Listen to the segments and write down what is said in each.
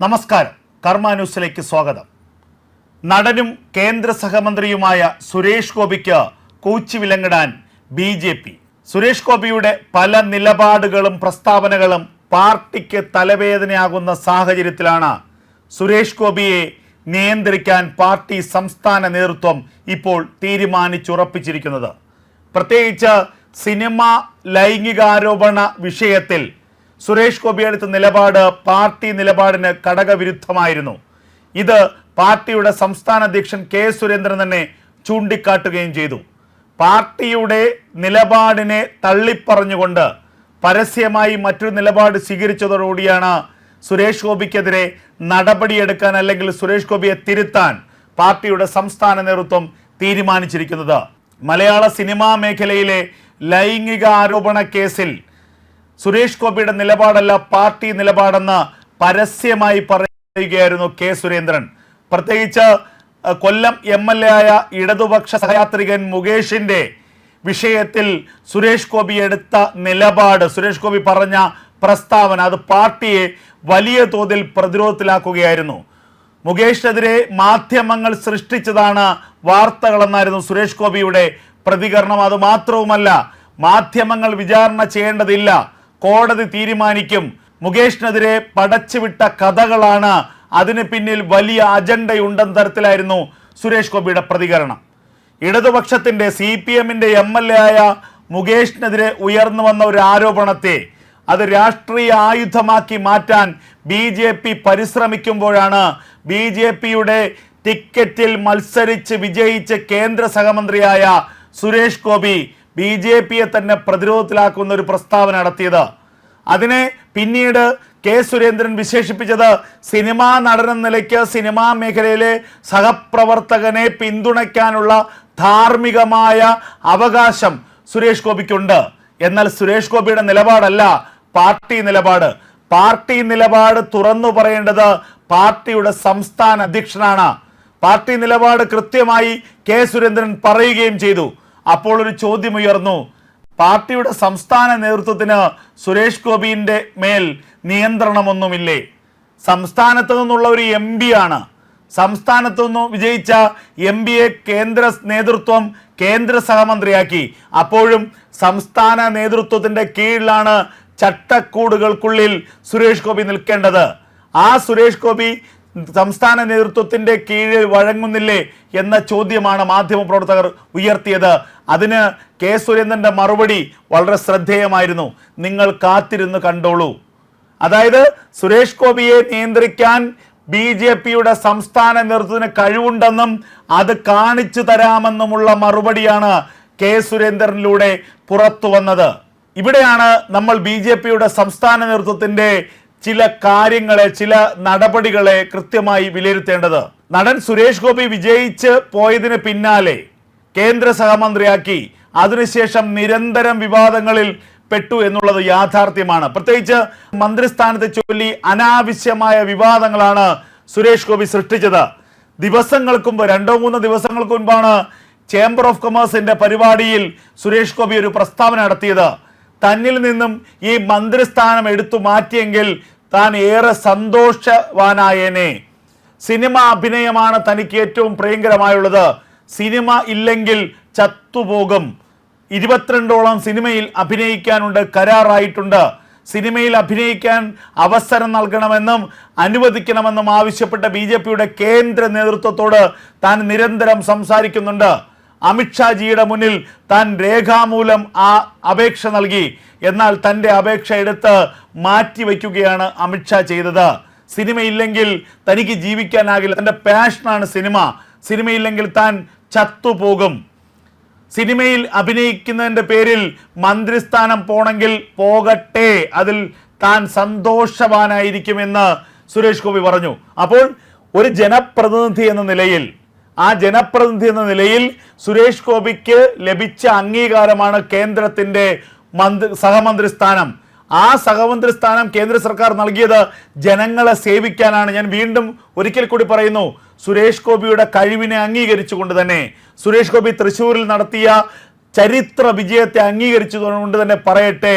നമസ്കാരം. കർമ്മ ന്യൂസിലേക്ക് സ്വാഗതം. നടനും കേന്ദ്ര സഹമന്ത്രിയുമായ സുരേഷ് ഗോപിക്ക് കൂച്ചി വിലങ്ങിടാൻ ബി ജെ പി. സുരേഷ് ഗോപിയുടെ പല നിലപാടുകളും പ്രസ്താവനകളും പാർട്ടിക്ക് തലവേദനയാകുന്ന സാഹചര്യത്തിലാണ് സുരേഷ് ഗോപിയെ നിയന്ത്രിക്കാൻ പാർട്ടി സംസ്ഥാന നേതൃത്വം ഇപ്പോൾ തീരുമാനിച്ചുറപ്പിച്ചിരിക്കുന്നത്. പ്രത്യേകിച്ച് സിനിമ ലൈംഗികാരോപണ വിഷയത്തിൽ സുരേഷ് ഗോപി എടുത്ത നിലപാട് പാർട്ടി നിലപാടിന് ഘടകവിരുദ്ധമായിരുന്നു ഇത് പാർട്ടിയുടെ സംസ്ഥാന അധ്യക്ഷൻ കെ സുരേന്ദ്രൻ തന്നെ ചൂണ്ടിക്കാട്ടുകയും ചെയ്തു. പാർട്ടിയുടെ നിലപാടിനെ തള്ളിപ്പറഞ്ഞുകൊണ്ട് പരസ്യമായി മറ്റൊരു നിലപാട് സ്വീകരിച്ചതോടുകൂടിയാണ് സുരേഷ് ഗോപിക്കെതിരെ നടപടിയെടുക്കാൻ അല്ലെങ്കിൽ സുരേഷ് ഗോപിയെ തിരുത്താൻ പാർട്ടിയുടെ സംസ്ഥാന നേതൃത്വം തീരുമാനിച്ചിരിക്കുന്നത്. മലയാള സിനിമാ മേഖലയിലെ ലൈംഗിക ആരോപണ കേസിൽ സുരേഷ് ഗോപിയുടെ നിലപാടല്ല പാർട്ടി നിലപാടെന്ന് പരസ്യമായി പറയുകയായിരുന്നു കെ സുരേന്ദ്രൻ. പ്രത്യേകിച്ച് കൊല്ലം എം എൽ എ ആയ ഇടതുപക്ഷ സഹയാത്രികൻ മുകേഷിന്റെ വിഷയത്തിൽ സുരേഷ് ഗോപി എടുത്ത നിലപാട് സുരേഷ് ഗോപി പറഞ്ഞ പ്രസ്താവന അത് പാർട്ടിയെ വലിയ തോതിൽ പ്രതിരോധത്തിലാക്കുകയായിരുന്നു. മുകേഷിനെതിരെ മാധ്യമങ്ങൾ സൃഷ്ടിച്ചതാണ് വാർത്തകളെന്നായിരുന്നു സുരേഷ് ഗോപിയുടെ പ്രതികരണം. അത് മാത്രവുമല്ല മാധ്യമങ്ങൾ വിചാരണ ചെയ്യേണ്ടതില്ല. കോടതി തീരുമാനിക്കും. മുകേഷിനെതിരെ പടച്ചുവിട്ട കഥകളാണ് അതിന് പിന്നിൽ വലിയ അജണ്ടയുണ്ടെന്ന തരത്തിലായിരുന്നു സുരേഷ് ഗോപിയുടെ പ്രതികരണം. ഇടതുപക്ഷത്തിന്റെ സി പി എമ്മിന്റെ എം എൽ എ ആയ മുകേഷിനെതിരെ ഉയർന്നു വന്ന ഒരു ആരോപണത്തെ അത് രാഷ്ട്രീയ ആയുധമാക്കി മാറ്റാൻ ബി ജെ പി പരിശ്രമിക്കുമ്പോഴാണ് ബി ജെ പിയുടെ ടിക്കറ്റിൽ മത്സരിച്ച് വിജയിച്ച് കേന്ദ്ര സഹമന്ത്രിയായ സുരേഷ് ഗോപി ബി ജെ പിയെ തന്നെ പ്രതിരോധത്തിലാക്കുന്ന ഒരു പ്രസ്താവന നടത്തിയത്. അതിനെ പിന്നീട് കെ സുരേന്ദ്രൻ വിശേഷിപ്പിച്ചത് സിനിമാ നടനെന്ന നിലയ്ക്ക് സിനിമാ മേഖലയിലെ സഹപ്രവർത്തകനെ പിന്തുണയ്ക്കാനുള്ള ധാർമ്മികമായ അവകാശം സുരേഷ് ഗോപിക്കുണ്ട്. എന്നാൽ സുരേഷ് ഗോപിയുടെ നിലപാടല്ല പാർട്ടി നിലപാട്. പാർട്ടി നിലപാട് തുറന്നു പറയേണ്ടത് പാർട്ടിയുടെ സംസ്ഥാന അധ്യക്ഷനാണ്. പാർട്ടി നിലപാട് കൃത്യമായി കെ സുരേന്ദ്രൻ പറയുകയും ചെയ്തു. അപ്പോൾ ഒരു ചോദ്യം ഉയർന്നു പാർട്ടിയുടെ സംസ്ഥാന നേതൃത്വത്തിന് സുരേഷ് ഗോപിന്റെ മേൽ നിയന്ത്രണമൊന്നുമില്ലേ? സംസ്ഥാനത്ത് നിന്നുള്ള ഒരു എം ആണ്. സംസ്ഥാനത്തു നിന്നും വിജയിച്ച എം പിയെ കേന്ദ്ര നേതൃത്വം കേന്ദ്ര സഹമന്ത്രിയാക്കി. അപ്പോഴും സംസ്ഥാന നേതൃത്വത്തിന്റെ കീഴിലാണ് ചട്ടക്കൂടുകൾക്കുള്ളിൽ സുരേഷ് ഗോപി നിൽക്കേണ്ടത്. ആ സുരേഷ് ഗോപി സംസ്ഥാന നേതൃത്വത്തിന്റെ കീഴിൽ വഴങ്ങുന്നില്ലേ എന്ന ചോദ്യമാണ് മാധ്യമപ്രവർത്തകർ ഉയർത്തിയത്. അതിന് കെ സുരേന്ദ്രന്റെ മറുപടി വളരെ ശ്രദ്ധേയമായിരുന്നു. നിങ്ങൾ കാത്തിരുന്ന് കണ്ടോളൂ. അതായത് സുരേഷ് ഗോപിയെ നിയന്ത്രിക്കാൻ ബി ജെ പിയുടെ സംസ്ഥാന നേതൃത്വത്തിന് കഴിവുണ്ടെന്നും അത് കാണിച്ചു തരാമെന്നുമുള്ള മറുപടിയാണ് കെ സുരേന്ദ്രനിലൂടെ പുറത്തു വന്നത് ഇവിടെയാണ് നമ്മൾ ബി ജെ പിയുടെ സംസ്ഥാന നേതൃത്വത്തിന്റെ ചില കാര്യങ്ങളെ ചില നടപടികളെ കൃത്യമായി വിലയിരുത്തേണ്ടത്. നടൻ സുരേഷ് ഗോപി വിജയിച്ച് പോയതിന് പിന്നാലെ കേന്ദ്ര സഹമന്ത്രിയാക്കി. അതിനുശേഷം നിരന്തരം വിവാദങ്ങളിൽ പെട്ടു എന്നുള്ളത് യാഥാർത്ഥ്യമാണ്. പ്രത്യേകിച്ച് മന്ത്രിസ്ഥാനത്തെ ചൊല്ലി അനാവശ്യമായ വിവാദങ്ങളാണ് സുരേഷ് ഗോപി സൃഷ്ടിച്ചത്. ദിവസങ്ങൾക്ക് മുമ്പ് രണ്ടോ മൂന്നോ ദിവസങ്ങൾക്ക് മുൻപാണ് ചേംബർ ഓഫ് കൊമേഴ്സിന്റെ പരിപാടിയിൽ സുരേഷ് ഗോപി ഒരു പ്രസ്താവന നടത്തിയത്. തന്നിൽ നിന്നും ഈ മന്ത്രിസ്ഥാനം എടുത്തു മാറ്റിയെങ്കിൽ താൻ ഏറെ സന്തോഷവാനായേനെ. സിനിമ അഭിനയമാണ് തനിക്ക് ഏറ്റവും പ്രിയങ്കരമായുള്ളത്. സിനിമ ഇല്ലെങ്കിൽ ചത്തുപോകും. ഇരുപത്തിരണ്ടോളം സിനിമയിൽ അഭിനയിക്കാനുണ്ട് കരാറായിട്ടുണ്ട്. സിനിമയിൽ അഭിനയിക്കാൻ അവസരം നൽകണമെന്നും അനുവദിക്കണമെന്നും ആവശ്യപ്പെട്ട ബി കേന്ദ്ര നേതൃത്വത്തോട് താൻ നിരന്തരം സംസാരിക്കുന്നുണ്ട്. അമിത്ഷാജിയുടെ മുന്നിൽ താൻ രേഖാമൂലം ആ അപേക്ഷ നൽകി. എന്നാൽ തന്റെ അപേക്ഷ എടുത്ത് മാറ്റിവെക്കുകയാണ് അമിത്ഷാ ചെയ്തത്. സിനിമയില്ലെങ്കിൽ തനിക്ക് ജീവിക്കാനാകില്ല. തന്റെ പാഷനാണ് സിനിമ. സിനിമയില്ലെങ്കിൽ താൻ ചത്തുപോകും. സിനിമയിൽ അഭിനയിക്കുന്നതിന്റെ പേരിൽ മന്ത്രിസ്ഥാനം പോണെങ്കിൽ പോകട്ടെ. അതിൽ താൻ സന്തോഷവാനായിരിക്കുമെന്ന് സുരേഷ് ഗോപി പറഞ്ഞു. അപ്പോൾ ഒരു ജനപ്രതിനിധി എന്ന നിലയിൽ ആ ജനപ്രതിനിധി എന്ന നിലയിൽ സുരേഷ് ഗോപിക്ക് ലഭിച്ച അംഗീകാരമാണ് കേന്ദ്രത്തിന്റെ മന്ത്രി സഹമന്ത്രി സ്ഥാനം ആ സഹമന്ത്രി സ്ഥാനം കേന്ദ്ര സർക്കാർ നൽകിയത് ജനങ്ങളെ സേവിക്കാനാണ്. ഞാൻ വീണ്ടും ഒരിക്കൽ കൂടി പറയുന്നു സുരേഷ് ഗോപിയുടെ കഴിവിനെ അംഗീകരിച്ചുകൊണ്ട് തന്നെ. സുരേഷ് ഗോപി തൃശ്ശൂരിൽ നടത്തിയ ചരിത്ര വിജയത്തെ അംഗീകരിച്ചുകൊണ്ട് തന്നെ പറയട്ടെ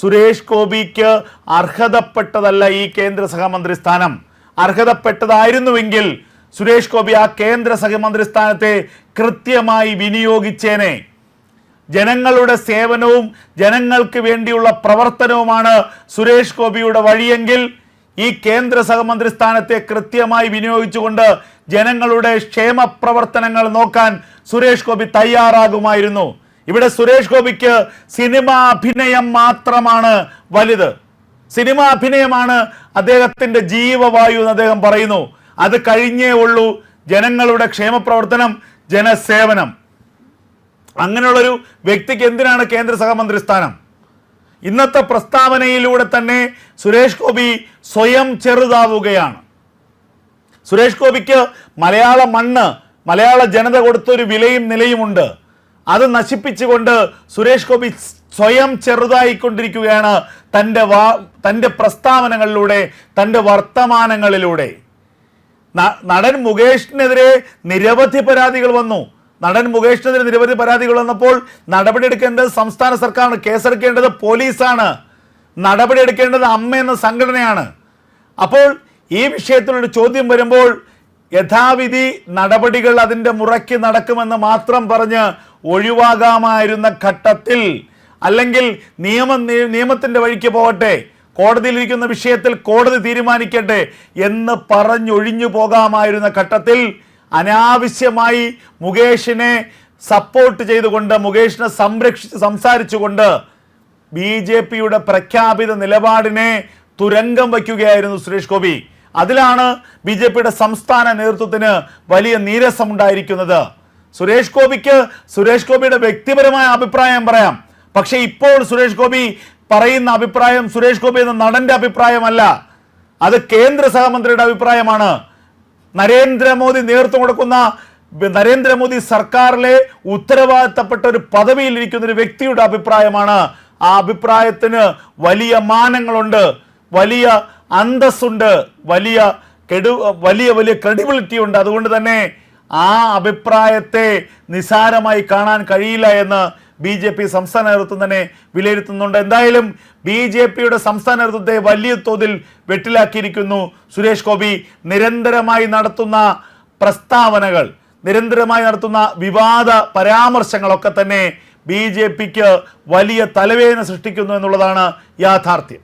സുരേഷ് ഗോപിക്ക് അർഹതപ്പെട്ടതല്ല ഈ കേന്ദ്ര സഹമന്ത്രി സ്ഥാനം അർഹതപ്പെട്ടതായിരുന്നുവെങ്കിൽ സുരേഷ് ഗോപി ആ കേന്ദ്ര സഹമന്ത്രി സ്ഥാനത്തെ കൃത്യമായി വിനിയോഗിച്ചേനെ. ജനങ്ങളുടെ സേവനവും ജനങ്ങൾക്ക് വേണ്ടിയുള്ള പ്രവർത്തനവുമാണ് സുരേഷ് ഗോപിയുടെ വഴിയെങ്കിൽ ഈ കേന്ദ്ര സഹമന്ത്രി സ്ഥാനത്തെ കൃത്യമായി വിനിയോഗിച്ചുകൊണ്ട് ജനങ്ങളുടെ ക്ഷേമ പ്രവർത്തനങ്ങൾ നോക്കാൻ സുരേഷ് ഗോപി തയ്യാറാകുമായിരുന്നു. ഇവിടെ സുരേഷ് ഗോപിക്ക് സിനിമ അഭിനയം മാത്രമാണ് വലുത്. സിനിമ അഭിനയമാണ് അദ്ദേഹത്തിന്റെ ജീവവായു എന്ന് അദ്ദേഹം പറയുന്നു. അത് കഴിഞ്ഞേ ഉള്ളൂ ജനങ്ങളുടെ ക്ഷേമപ്രവർത്തനം ജനസേവനം. അങ്ങനെയുള്ളൊരു വ്യക്തിക്ക് എന്തിനാണ് കേന്ദ്ര സഹമന്ത്രി സ്ഥാനം? ഇന്നത്തെ പ്രസ്താവനയിലൂടെ തന്നെ സുരേഷ് ഗോപി സ്വയം ചെറുതാവുകയാണ്. സുരേഷ് ഗോപിക്ക് മലയാള മണ്ണ് മലയാള ജനത കൊടുത്തൊരു വിലയും നിലയുമുണ്ട്. അത് നശിപ്പിച്ചുകൊണ്ട് സുരേഷ് ഗോപി സ്വയം ചെറുതായിക്കൊണ്ടിരിക്കുകയാണ് തന്റെ വാ തന്റെ പ്രസ്താവനകളിലൂടെ തന്റെ വർത്തമാനങ്ങളിലൂടെ. നടൻ മുകേഷിനെതിരെ നിരവധി പരാതികൾ വന്നു. നടൻ മുകേഷിനെതിരെ നിരവധി പരാതികൾ വന്നപ്പോൾ നടപടിയെടുക്കേണ്ടത് സംസ്ഥാന സർക്കാരാണ്. കേസെടുക്കേണ്ടത് പോലീസാണ്. നടപടിയെടുക്കേണ്ടത് അമ്മ എന്ന സംഘടനയാണ്. അപ്പോൾ ഈ വിഷയത്തിലൊരു ചോദ്യം വരുമ്പോൾ യഥാവിധി നടപടികൾ അതിന്റെ മുറയ്ക്ക് നടക്കുമെന്ന് മാത്രം പറഞ്ഞ് ഒഴിവാകാമായിരുന്ന ഘട്ടത്തിൽ അല്ലെങ്കിൽ നിയമം നിയമത്തിന്റെ വഴിക്ക് പോകട്ടെ കോടതിയിലിരിക്കുന്ന വിഷയത്തിൽ കോടതി തീരുമാനിക്കട്ടെ എന്ന് പറഞ്ഞൊഴിഞ്ഞു പോകാമായിരുന്ന ഘട്ടത്തിൽ അനാവശ്യമായി മുകേഷിനെ സപ്പോർട്ട് ചെയ്തുകൊണ്ട് മുകേഷിനെ സംരക്ഷിച്ച് സംസാരിച്ചുകൊണ്ട് ബി ജെ പിയുടെ പ്രഖ്യാപിത നിലപാടിനെ തുരങ്കം വയ്ക്കുകയായിരുന്നു സുരേഷ് ഗോപി. അതിലാണ് ബി ജെ പിയുടെ സംസ്ഥാന നേതൃത്വത്തിന് വലിയ നീരസം നീരസമുണ്ടായിരിക്കുന്നത്. സുരേഷ് ഗോപിക്ക് സുരേഷ് ഗോപിയുടെ വ്യക്തിപരമായ അഭിപ്രായം പറയാം. പക്ഷേ ഇപ്പോൾ സുരേഷ് ഗോപി പറയുന്ന അഭിപ്രായം സുരേഷ് ഗോപി എന്ന നടന്റെ അഭിപ്രായമല്ല. അത് കേന്ദ്ര സഹമന്ത്രിയുടെ അഭിപ്രായമാണ്. നരേന്ദ്രമോദി നേതൃത്വം കൊടുക്കുന്ന നരേന്ദ്രമോദി സർക്കാരിലെ ഉത്തരവാദിത്തപ്പെട്ട ഒരു പദവിയിൽ ഇരിക്കുന്ന ഒരു വ്യക്തിയുടെ അഭിപ്രായമാണ്. ആ അഭിപ്രായത്തിന് വലിയ മാനങ്ങളുണ്ട് വലിയ അന്തസ്സുണ്ട് വലിയ കെടു വലിയ വലിയ ക്രെഡിബിലിറ്റി ഉണ്ട്. അതുകൊണ്ട് തന്നെ ആ അഭിപ്രായത്തെ നിസാരമായി കാണാൻ കഴിയില്ല എന്ന് ബി ജെ പി സംസ്ഥാന നേതൃത്വം തന്നെ വിലയിരുത്തുന്നുണ്ട്. എന്തായാലും ബി ജെ പിയുടെ സംസ്ഥാന നേതൃത്വത്തെ വലിയ തോതിൽ വെട്ടിലാക്കിയിരിക്കുന്നു സുരേഷ് ഗോപി. നിരന്തരമായി നടത്തുന്ന പ്രസ്താവനകൾ നിരന്തരമായി നടത്തുന്ന വിവാദ പരാമർശങ്ങളൊക്കെ തന്നെ ബി ജെ പിക്ക് വലിയ തലവേദന സൃഷ്ടിക്കുന്നു എന്നുള്ളതാണ് യാഥാർത്ഥ്യം.